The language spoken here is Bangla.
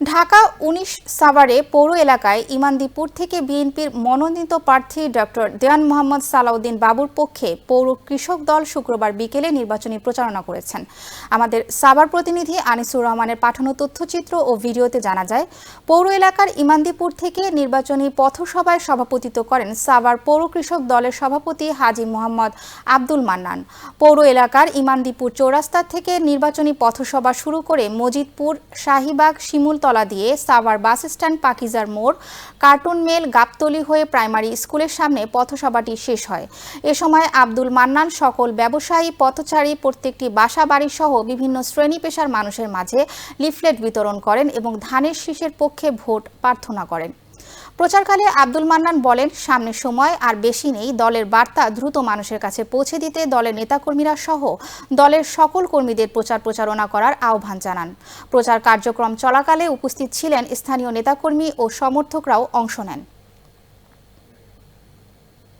ঢাকা উনিশ সাভারে পৌর এলাকায় ইমানদীপুর থেকে বিএনপির মনোনীত প্রার্থী ডক্টর দেওয়ান মোহাম্মদ সালাউদ্দিন বাবুর পক্ষে পৌর কৃষক দল শুক্রবার বিকেলে নির্বাচনী প্রচারণা করেছেন। আমাদের সাভার প্রতিনিধি আনিসুর রহমানের পাঠানো তথ্যচিত্র ও ভিডিওতে জানা যায়, পৌর এলাকার ইমানদীপুর থেকে নির্বাচনী পথসভায় সভাপতিত্ব করেন সাভার পৌর কৃষক দলের সভাপতি হাজি মোহাম্মদ আব্দুল মান্নান। পৌর এলাকার ইমানদীপুর চৌরাস্তা থেকে নির্বাচনী পথসভা শুরু করে মজিদপুর, শাহিবাগ শিমুলতলা দিয়ে সাভার বাস স্ট্যান্ড পাকিজার মোড়, কার্টুন মেল গাবতলি হয়ে প্রাইমারি স্কুলের সামনে পথসভাটি শেষ হয়। এ সময় আব্দুল মান্নান সকল ব্যবসায়ী, পথচারী, প্রত্যেকটি বাসা বাড়ি সহ বিভিন্ন শ্রেণি পেশার মানুষের মাঝে লিফলেট বিতরণ করেন এবং ধানের শীষের পক্ষে ভোট প্রার্থনা করেন। প্রচারকালে আব্দুল মান্নান বলেন, সামনে সময় আর বেশি নেই, দলের বার্তা দ্রুত মানুষের কাছে পৌঁছে দিতে দলের নেতাকর্মীরা সহ দলের সকল কর্মীদের প্রচার প্রচারণা করার আহ্বান জানান। প্রচার কার্যক্রম চলাকালে উপস্থিত ছিলেন স্থানীয় নেতাকর্মী ও সমর্থকরাও অংশ নেন।